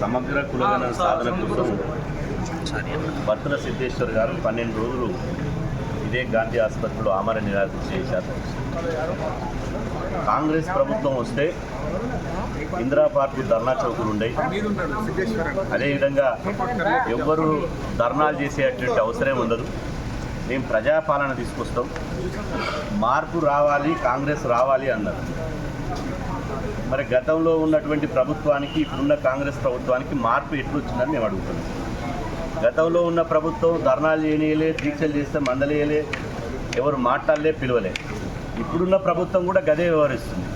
సమగ్ర కులగణ సాధన కోసం భర్తల సిద్ధేశ్వర్ గారు పన్నెండు రోజులు ఇదే గాంధీ ఆసుపత్రిలో ఆమరణ నిరాశ చేశారు. కాంగ్రెస్ ప్రభుత్వం వస్తే ఇందిరా పార్కు ధర్నా చౌకులు ఉండేవి. అదేవిధంగా ఎవ్వరు ధర్నాలు చేసేటువంటి అవసరం ఉండదు. మేము ప్రజాపాలన తీసుకొస్తాం. మార్పు రావాలి కాంగ్రెస్ రావాలి అన్నారు. మరి గతంలో ఉన్నటువంటి ప్రభుత్వానికి ఇప్పుడున్న కాంగ్రెస్ ప్రభుత్వానికి మార్పు ఎట్లు వచ్చిందని మేము అడుగుతున్నాం. గతంలో ఉన్న ప్రభుత్వం ధర్నాలు చేయనీయలే దీక్షలు చేస్తే మందలేయలే ఎవరు మాట్లాడలే పిలవలే. ఇప్పుడున్న ప్రభుత్వం కూడా గదే వ్యవహరిస్తుంది.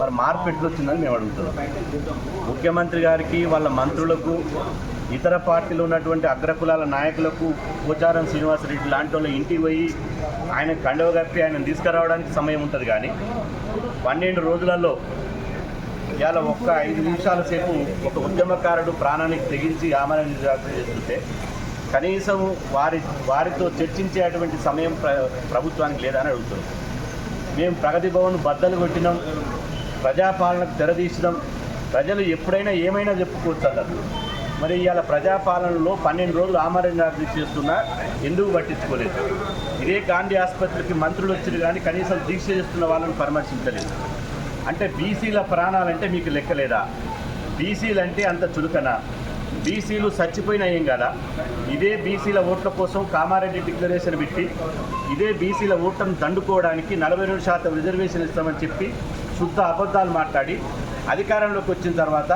మరి మార్పు ఎట్లు వచ్చిందని మేము అడుగుతున్నాం. ముఖ్యమంత్రి గారికి వాళ్ళ మంత్రులకు ఇతర పార్టీలు ఉన్నటువంటి అగ్రకులాల నాయకులకు పోచారం శ్రీనివాసరెడ్డి లాంటి వాళ్ళ ఇంటికి పోయి ఆయన కండవ కప్పి ఆయన తీసుకురావడానికి సమయం ఉంటుంది కానీ పన్నెండు రోజులలో ఇవాళ ఒక్క ఐదు నిమిషాల సేపు ఒక ఉద్యమకారుడు ప్రాణానికి తెగించి ఆమరణ నిరాశ చేస్తుంటే కనీసం వారి వారితో చర్చించేటువంటి సమయం ప్ర ప్రభుత్వానికి లేదని అడుగుతున్నాం. మేము ప్రగతి భవన్ బద్దలు కొట్టినాం ప్రజాపాలనకు తెరదీసినాం ప్రజలు ఎప్పుడైనా ఏమైనా చెప్పుకోవచ్చు అన్నారు. మరి ఇవాళ ప్రజాపాలనలో పన్నెండు రోజులు ఆమరణ నిరాకరణ చేస్తున్నా ఎందుకు పట్టించుకోలేదు? ఇదే గాంధీ ఆసుపత్రికి మంత్రులు వచ్చారు కానీ కనీసం దీక్ష చేస్తున్న వాళ్ళని పరామర్శించలేదు. అంటే బీసీల ప్రాణాలంటే మీకు లెక్కలేదా బీసీలు అంటే అంత చురుకనా? బీసీలు చచ్చిపోయినా ఏం కదా? ఇదే బీసీల ఓట్ల కోసం కామారెడ్డి డిక్లరేషన్ పెట్టి ఇదే బీసీల ఓట్లను దండుకోవడానికి నలభై రెండు శాతం రిజర్వేషన్ ఇస్తామని చెప్పి శుద్ధ అబద్ధాలు మాట్లాడి అధికారంలోకి వచ్చిన తర్వాత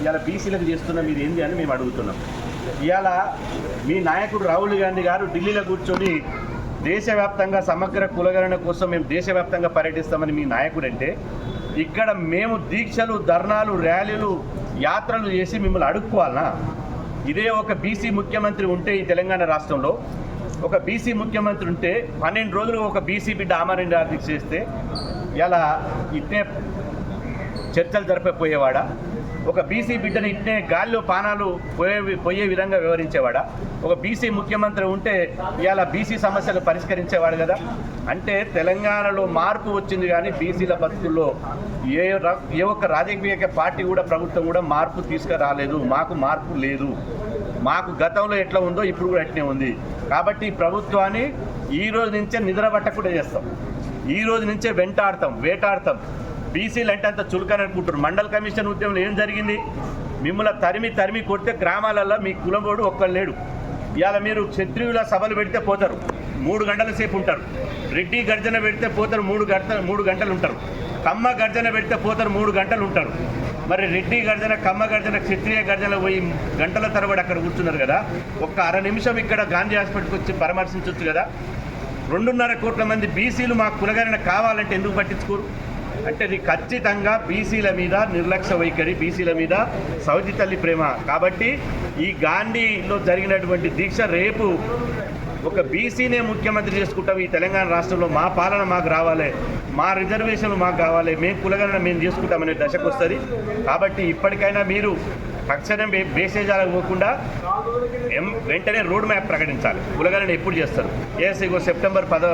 ఇవాళ బీసీలకు చేస్తున్న మీరు ఏంది అని మేము అడుగుతున్నాం. ఇవాళ మీ నాయకుడు రాహుల్ గాంధీ గారు ఢిల్లీలో కూర్చొని దేశవ్యాప్తంగా సమగ్ర కులగణన కోసం మేము దేశవ్యాప్తంగా పర్యటిస్తామని మీ నాయకుడు అంటే ఇక్కడ మేము దీక్షలు ధర్నాలు ర్యాలీలు యాత్రలు చేసి మిమ్మల్ని అడుక్కోవాలనా? ఇదే ఒక బీసీ ముఖ్యమంత్రి ఉంటే ఈ తెలంగాణ రాష్ట్రంలో ఒక బీసీ ముఖ్యమంత్రి ఉంటే పన్నెండు రోజులు ఒక బీసీ బిడ్డ ఆమరణ దీక్ష చేస్తే ఇలా ఇట్నే చర్చలు జరిపిపోయేవాడా ఒక బీసీ బిడ్డని ఇట్నే గాల్లో పానాలు పోయే పోయే విధంగా వివరించేవాడా ఒక బీసీ ముఖ్యమంత్రి ఉంటే ఇవాళ బీసీ సమస్యలు పరిష్కరించేవాడు కదా. అంటే తెలంగాణలో మార్పు వచ్చింది కానీ బీసీల బతుకుల్లో ఏ ర- ఏ ఒక్క రాజకీయ పార్టీ కూడా ప్రభుత్వం కూడా మార్పు తీసుకురాలేదు. మాకు మార్పు లేదు. మాకు గతంలో ఎట్లా ఉందో ఇప్పుడు కూడా అట్నే ఉంది. కాబట్టి ప్రభుత్వాన్ని ఈ రోజు నుంచే నిద్ర పట్టకుండా చేస్తాం. ఈ రోజు నుంచే వెంటాడతాం వేటాడతాం. బీసీలు అంటే అంత చులకని అనుకుంటారు మండల కమిషన్ ఉద్యమంలో ఏం జరిగింది? మిమ్మల్ని తరిమి తరిమి కొడితే గ్రామాలలో మీ కులబోడు ఒక్కరు లేడు. ఇవాళ మీరు క్షత్రియుల సభలు పెడితే పోతారు. మూడు గంటల సేపు ఉంటారు. రెడ్డి గర్జన పెడితే పోతారు మూడు గంట మూడు గంటలు ఉంటారు. కమ్మ గర్జన పెడితే పోతారు మూడు గంటలు ఉంటారు. మరి రెడ్డి గర్జన కమ్మ గర్జన క్షత్రియ గర్జన పోయి గంటల తరబడి అక్కడ కూర్చున్నారు కదా. ఒక్క అర నిమిషం ఇక్కడ గాంధీ హాస్పిటల్కి వచ్చి పరామర్శించవచ్చు కదా. రెండున్నర కోట్ల మంది బీసీలు మా కులగణన కావాలంటే ఎందుకు పట్టించుకోరు? అంటే ఇది ఖచ్చితంగా బీసీల మీద నిర్లక్ష్య వైఖరి బీసీల మీద సౌతి తల్లి ప్రేమ. కాబట్టి ఈ గాంధీలో జరిగినటువంటి దీక్ష రేపు ఒక బీసీనే ముఖ్యమంత్రి చేసుకుంటాం ఈ తెలంగాణ రాష్ట్రంలో. మా పాలన మాకు రావాలి మా రిజర్వేషన్లు మాకు కావాలి మేము కులగణన మేము చేసుకుంటామనే దశకు వస్తుంది కాబట్టి ఇప్పటికైనా మీరు తక్షణం బేసేజ్ బేసేజాలకు పోకుండా వెంటనే రోడ్ మ్యాప్ ప్రకటించాలి. కులగణన ఎప్పుడు చేస్తారు? ఎస్ సెప్టెంబర్ పద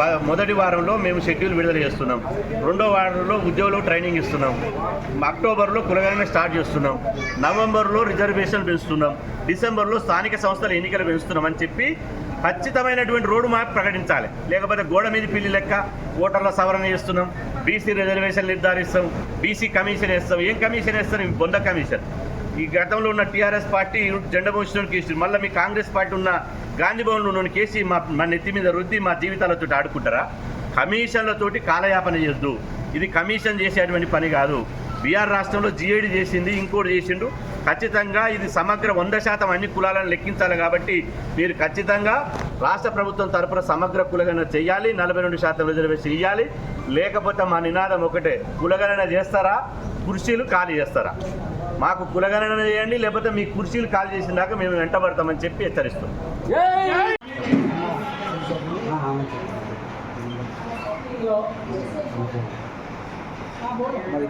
ప- మొదటి వారంలో మేము షెడ్యూల్ విడుదల చేస్తున్నాం. రెండో వారంలో ఉద్యోగులకు ట్రైనింగ్ ఇస్తున్నాం. అక్టోబర్లో కులగణన స్టార్ట్ చేస్తున్నాం. నవంబర్లో రిజర్వేషన్ పెంచుతున్నాం. డిసెంబర్లో స్థానిక సంస్థల ఎన్నికలు పెంచుతున్నాం అని చెప్పి ఖచ్చితమైనటువంటి రోడ్ మ్యాప్ ప్రకటించాలి. లేకపోతే గోడ మీద పిల్లి లెక్క ఓటర్ల సవరణ చేస్తున్నాం. బీసీ రిజర్వేషన్ నిర్ధారిస్తాం. బీసీ కమిషన్ వేస్తాం. ఏం కమిషన్ వేస్తాం బొంద కమిషన్. ఈ గతంలో ఉన్న టీఆర్ఎస్ పార్టీ జెండా మోషన్ కేసు మళ్ళీ మీ కాంగ్రెస్ పార్టీ ఉన్న గాంధీ భవన్లో ఉన్న కేసు మా మా నెత్తి మీద రుద్ది మా జీవితాలతో ఆడుకుంటారా? కమిషన్లతోటి కాలయాపన చేయొద్దు. ఇది కమిషన్ చేసేటువంటి పని కాదు. బీఆర్ రాష్ట్రంలో జీఏడి చేసింది ఇంకోటి చేసిండు. ఖచ్చితంగా ఇది సమగ్ర వంద శాతం అన్ని కులాలను లెక్కించాలి కాబట్టి మీరు ఖచ్చితంగా రాష్ట్ర ప్రభుత్వం తరఫున సమగ్ర కులగణన చేయాలి నలభై రెండు శాతం రిజర్వేషన్ ఇవ్వాలి లేకపోతే మా నినాదం ఒకటే కులగణన చేస్తారా? కుర్చీలు ఖాళీ చేస్తారా? మాకు కులగణన చేయండి లేకపోతే మీ కుర్చీలు ఖాళీ చేసిన దాకా మేము వెంటబడతామని చెప్పి హెచ్చరిస్తాం మరి